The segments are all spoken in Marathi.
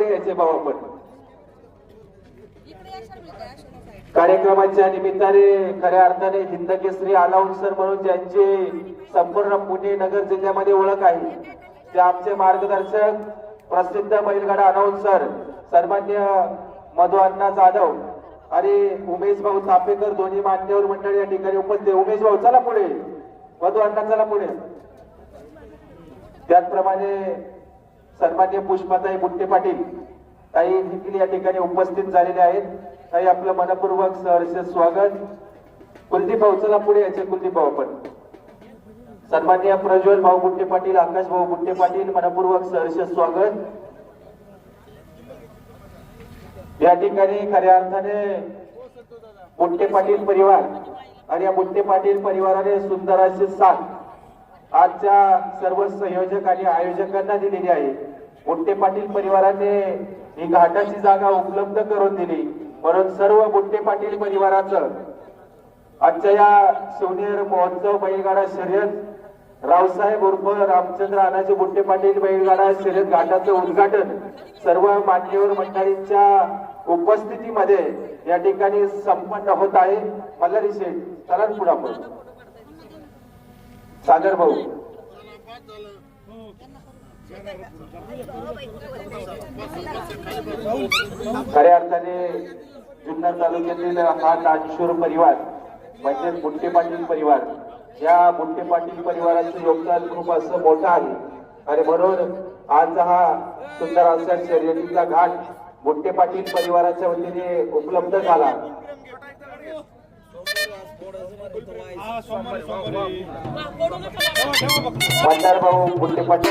भाऊ आपण. कार्यक्रमाच्या निमित्ताने खऱ्या अर्थाने हिंद केसरी अलाउन्सर म्हणून ज्यांची संपूर्ण पुणे नगर जिल्ह्यामध्ये ओळख आहे ते आमचे मार्गदर्शक प्रसिद्ध बैलगाडा अनाउन्सर सन्मान्य मधु अण्णा जाधव आणि उमेश भाऊ थापेकर दोन्ही मान्यवर मंडळी या ठिकाणी उपस्थित. उमेश भाऊ चला पुढे. मधु अण्णा चला पुढे. त्याचप्रमाणे सन्मान्य पुष्पाताई बुट्टे पाटील ताई देखील या ठिकाणी उपस्थित झालेले आहेत. ताई आपलं मनपूर्वक सहर्ष स्वागत. कुलदीप भाऊ चला पुढे याचे कुलदीप भाऊ आपण. सन्मान्य प्रज्वल भाऊ बुट्टे पाटील आकाश भाऊ बुट्टे पाटील मनपूर्वक सहर्ष स्वागत. या ठिकाणी खऱ्या अर्थाने बुट्टे पाटील परिवार आणि या बुट्टे पाटील परिवाराने सुंदर असे साथ आजच्या सर्व संयोजक आणि आयोजकांना दिलेली आहे. बुट्टे पाटील परिवाराने ही घाटाची जागा उपलब्ध करून दिली. म्हणून सर्व बुट्टे पाटील परिवाराचं आजच्या या सोनेर महोत्सव बैलगाडा शर्यत रावसाहेब उर्फ रामचंद्र अनाजी बुट्टे पाटील बैलगाडा शर्यत घाटाचं उद्घाटन सर्व मान्यवर मंडळींच्या उपस्थितीमध्ये या ठिकाणी संपन्न होत आहे. मल्हारी शेठ चला ना पुढे आपण. सागर भाऊ. खऱ्या अर्थाने जुन्नर तालुक्यातील हा नागशूर परिवार म्हणजेच बुट्टे पाटील परिवार या बुट्टे पाटील परिवाराचं योगदान खूप असं मोठं आहे. आणि म्हणून आज हा सुंदर असा शर्यतीचा घाट बुट्टे पाटील परिवाराच्या वतीने उपलब्ध झाला. মন্দারবাবু বুঝতে পারছি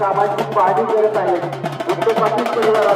कामाची पाहणी करत आहेत गुप्त पाटील परिवार